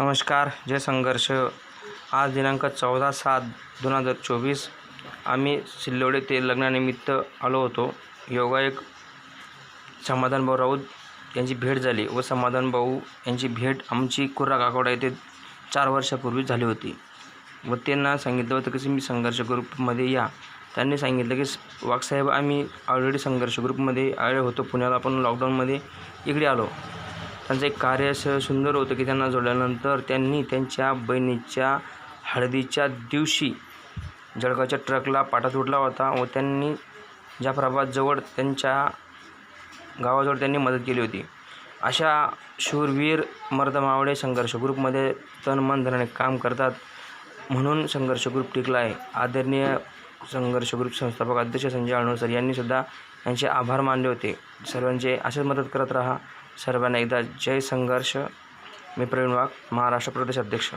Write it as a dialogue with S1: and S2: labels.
S1: नमस्कार जय संघर्ष. आज दिनांक चौदा सात दोन हजार चोवीस आम्ही सिल्लोडे ते लग्नानिमित्त आलो होतो. योगायोग समाधानभाऊ राऊत यांची भेट झाली व समाधानभाऊ यांची भेट आमची कुर्रा काकोडा येथे चार वर्षापूर्वी झाली होती. व त्यांना सांगितलं होतं की मी संघर्ष ग्रुपमध्ये या. त्यांनी सांगितलं की वाघसाहेब आम्ही ऑलरेडी संघर्ष ग्रुपमध्ये आले होतो. पुण्याला आपण लॉकडाऊनमध्ये इकडे आलो. त्यांचं एक कार्य असं सुंदर होतं की त्यांना जोडल्यानंतर त्यांनी त्यांच्या बहिणीच्या हळदीच्या दिवशी जळगावच्या ट्रकला पाटा तुटला होता व त्यांनी जाफराबादजवळ त्यांच्या गावाजवळ त्यांनी मदत केली होती. अशा शूरवीर मर्दमावडे संघर्ष ग्रुपमध्ये तन मन धनाने काम करतात म्हणून संघर्ष ग्रुप टिकला आहे. आदरणीय संघर्ष ग्रुप संस्थापक अध्यक्ष संजय अणोसर यांनी सुद्धा यांचे आभार मानले होते. सर्वांचे असेच मदत करत राहा. सर्वांना एकदा जय संघर्ष. मी प्रवीण वाघ महाराष्ट्र प्रदेश अध्यक्ष.